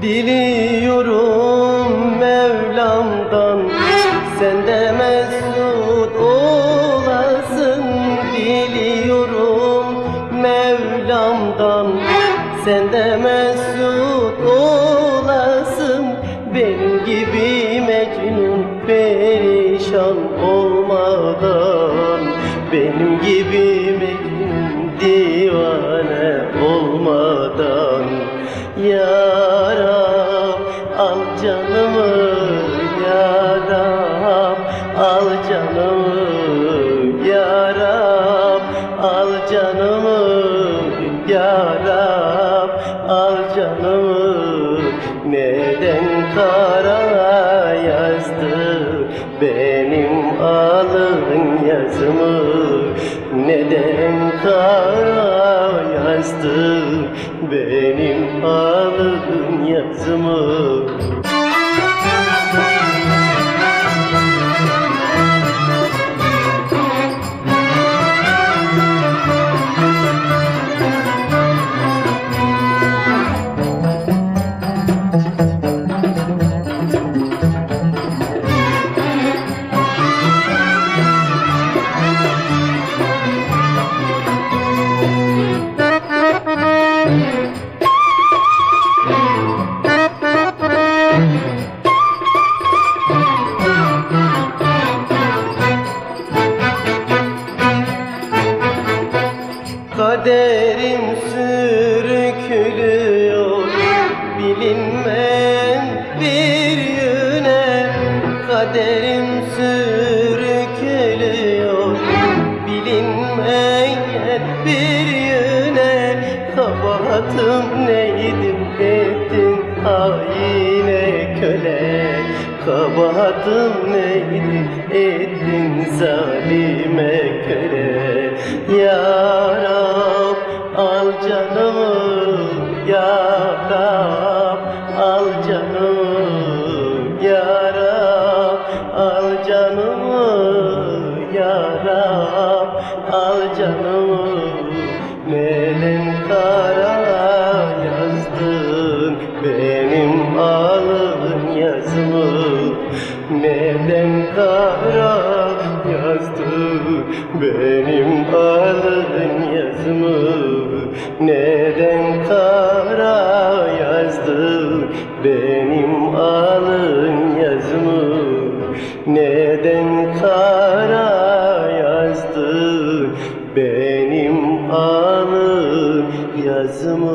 Dili Benim gibi mecnun divane olmadan. Ya Rab al canımı Ya Rab al canımı Ya Rab al canımı Ya Rab al canımı benim alın yazımı Neden kara yazdı benim alın yazımı Kaderim sürüklüyor. Bilinmeyen bir yöne Kaderim sürüklüyor. Bilinmeyen bir yöne Kabahatım neydim ettin haine köle. Kabahatım neydi ettin zalime köle. Ya Ya Rab al canımı. Neden kara yazdın benim alın yazımı. Neden kara yazdın benim alın yazımı. Neden kara yazdın benim alın yazımı? Neden kara சமோ